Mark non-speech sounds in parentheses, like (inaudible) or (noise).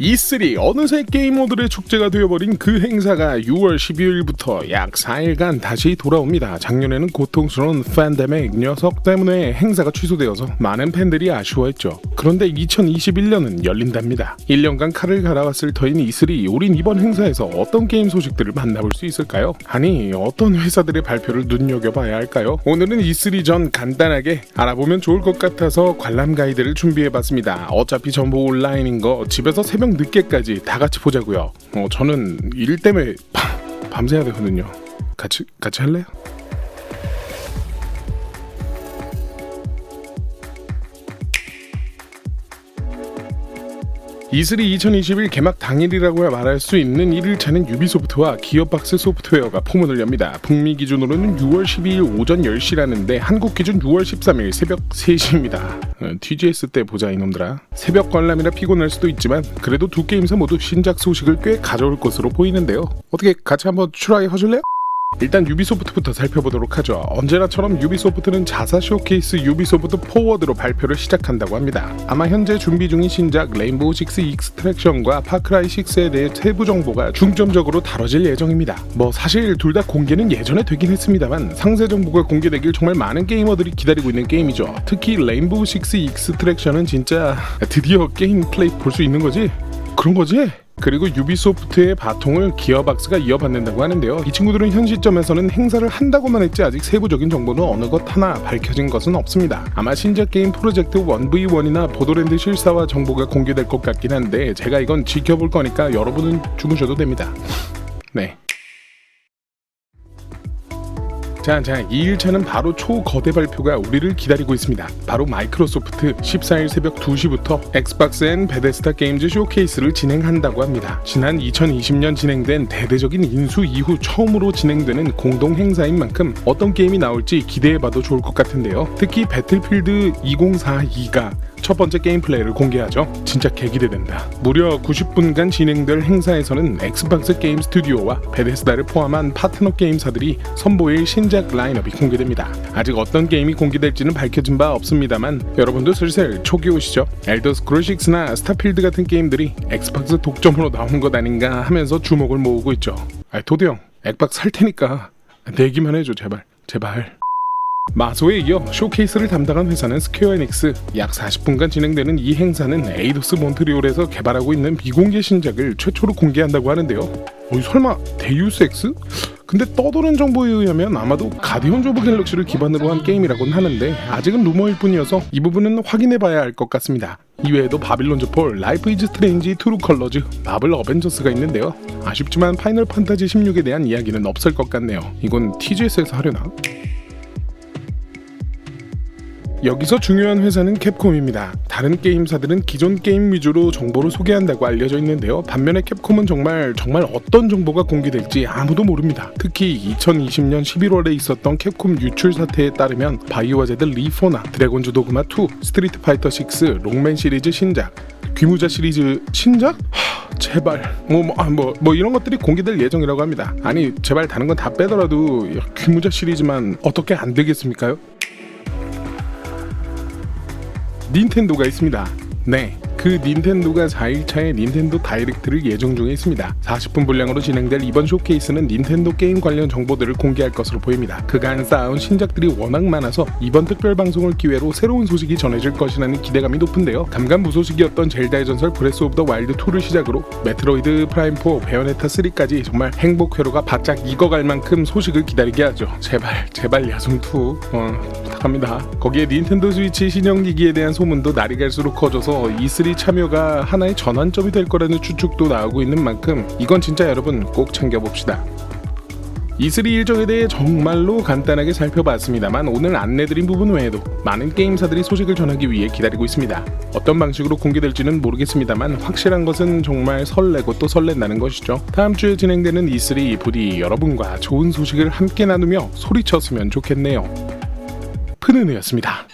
E3 어느새 게이머들의 축제가 되어버린 그 행사가 6월 12일부터 약 4일간 다시 돌아옵니다. 작년에는 고통스러운 팬데믹 녀석 때문에 행사가 취소되어서 많은 팬들이 아쉬워했죠. 그런데 2021년은 열린답니다. 1년간 칼을 갈아왔을 터인 E3 우린 이번 행사에서 어떤 게임 소식들을 만나볼 수 있을까요? 아니 어떤 회사들의 발표를 눈여겨봐야 할까요? 오늘은 E3 전 간단하게 알아보면 좋을 것 같아서 관람 가이드를 준비해봤습니다. 어차피 전부 온라인인 거 집에서 새벽 늦게까지 다 같이 보자고요. 어, 저는 일 때문에 (laughs) 밤, 밤새야 되거든요. 같이 같이 할래요? E3 2021 개막 당일이라고 말할 수 있는 1일차는 유비소프트와 기어박스 소프트웨어가 포문을 엽니다. 북미 기준으로는 6월 12일 오전 10시라는데 한국 기준 6월 13일 새벽 3시입니다. 어, TGS 때 보자 이놈들아. 새벽 관람이라 피곤할 수도 있지만 그래도 두 게임사 모두 신작 소식을 꽤 가져올 것으로 보이는데요. 어떻게 같이 한번 추라이 하실래요? 일단 유비소프트부터 살펴보도록 하죠. 언제나처럼 유비소프트는 자사 쇼케이스 유비소프트 포워드로 발표를 시작한다고 합니다. 아마 현재 준비 중인 신작 레인보우 6 익스트랙션과 파크라이 6에 대해 세부 정보가 중점적으로 다뤄질 예정입니다. 뭐 사실 둘 다 공개는 예전에 되긴 했습니다만 상세 정보가 공개되길 정말 많은 게이머들이 기다리고 있는 게임이죠. 특히 레인보우 6 익스트랙션은 진짜 드디어 게임 플레이 볼 수 있는 거지? 그런 거지? 그리고 유비소프트의 바통을 기어박스가 이어받는다고 하는데요. 이 친구들은 현 시점에서는 행사를 한다고만 했지 아직 세부적인 정보는 어느 것 하나 밝혀진 것은 없습니다. 아마 신작 게임 프로젝트 1v1이나 보도랜드 실사화 정보가 공개될 것 같긴 한데 제가 이건 지켜볼 거니까 여러분은 주무셔도 됩니다. 네. 자, 자, 2일차는 바로 초거대 발표가 우리를 기다리고 있습니다. 바로 마이크로소프트 14일 새벽 2시부터 엑스박스 앤 베데스타 게임즈 쇼케이스를 진행한다고 합니다. 지난 2020년 진행된 대대적인 인수 이후 처음으로 진행되는 공동 행사인 만큼 어떤 게임이 나올지 기대해봐도 좋을 것 같은데요. 특히 배틀필드 2042가 첫 번째 게임 플레이를 공개하죠. 진짜 개기대된다. 무려 90분간 진행될 행사에서는 엑스박스 게임 스튜디오와 베데스다를 포함한 파트너 게임사들이 선보일 신작 라인업이 공개됩니다. 아직 어떤 게임이 공개될지는 밝혀진 바 없습니다만 여러분도 슬슬 초기 오시죠. 엘더 스크롤 6나 스타필드 같은 게임들이 엑스박스 독점으로 나오는 것 아닌가 하면서 주목을 모으고 있죠. 아, 도대 형, 엑박스 살 테니까 내기만 해줘 제발, 제발. 마소에 이어 쇼케이스를 담당한 회사는 스퀘어 에닉스 약 40분간 진행되는 이 행사는 에이도스 몬트리올에서 개발하고 있는 비공개 신작을 최초로 공개한다고 하는데요 어이 설마 데이우스 엑스? 근데 떠도는 정보에 의하면 아마도 가디언 오브 갤럭시를 기반으로 한 게임이라고는 하는데 아직은 루머일 뿐이어서 이 부분은 확인해봐야 할 것 같습니다 이외에도 바빌론 저폴, 라이프 이즈 스트레인지, 트루 컬러즈, 마블 어벤져스가 있는데요 아쉽지만 파이널 판타지 16에 대한 이야기는 없을 것 같네요 이건 TGS에서 하려나? 여기서 중요한 회사는 캡콤입니다. 다른 게임사들은 기존 게임 위주로 정보를 소개한다고 알려져 있는데요. 반면에 캡콤은 정말 정말 어떤 정보가 공개될지 아무도 모릅니다. 특히 2020년 11월에 있었던 캡콤 유출 사태에 따르면 바이오하자드 리포나 드래곤즈 도그마 2, 스트리트 파이터 6, 롱맨 시리즈 신작, 귀무자 시리즈 신작? 하, 제발 뭐뭐 아, 뭐, 뭐 이런 것들이 공개될 예정이라고 합니다. 아니 제발 다른 건 다 빼더라도 귀무자 시리즈만 어떻게 안 되겠습니까요? 닌텐도가 있습니다. 네. 그 닌텐도가 4일차에 닌텐도 다이렉트를 예정 중에 있습니다. 40분 분량으로 진행될 이번 쇼케이스는 닌텐도 게임 관련 정보들을 공개할 것으로 보입니다. 그간 쌓아온 신작들이 워낙 많아서 이번 특별 방송을 기회로 새로운 소식이 전해질 것이라는 기대감이 높은데요. 감감 무소식이었던 젤다의 전설 브레스 오브 더 와일드 2를 시작으로 메트로이드 프라임 4, 베요네타 3까지 정말 행복 회로가 바짝 익어갈 만큼 소식을 기다리게 하죠. 제발 제발 야숨 2 어, 부탁합니다. 거기에 닌텐도 스위치 신형 기기에 대한 소문도 날이 갈수록 커져서 E3 참여가 하나의 전환점이 될 거라는 추측도 나오고 있는 만큼 이건 진짜 여러분 꼭 챙겨봅시다. E3 일정에 대해 정말로 간단하게 살펴봤습니다만 오늘 안내드린 부분 외에도 많은 게임사들이 소식을 전하기 위해 기다리고 있습니다. 어떤 방식으로 공개될지는 모르겠습니다만 확실한 것은 정말 설레고 또 설렌다는 것이죠. 다음 주에 진행되는 E3 부디 여러분과 좋은 소식을 함께 나누며 소리쳤으면 좋겠네요. 푸는우였습니다.